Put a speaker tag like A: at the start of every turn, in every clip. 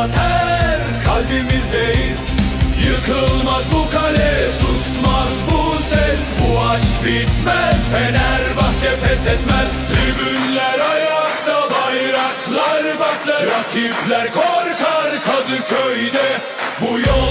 A: ater kalbimizdeyiz. Yıkılmaz bu kale susmaz bu ses. Bu aşk bitmez Fenerbahçe pes etmez. Tribünler ayakta bayraklar baklar. Rakipler korkar Kadıköy'de. Bu yol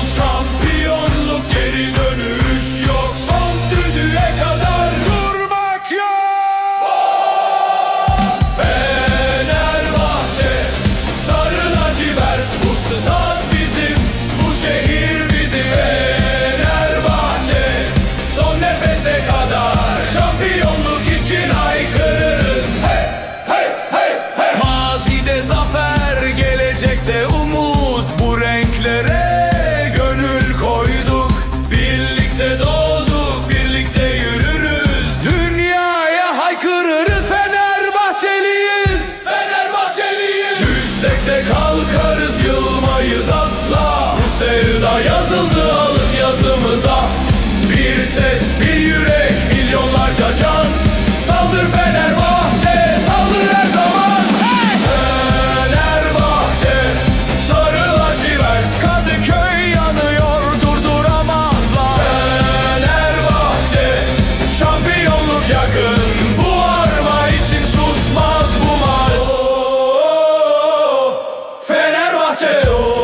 A: Düşsek kalkarız Yılmayız asla. Bu sevda yazıldı Hey, oh.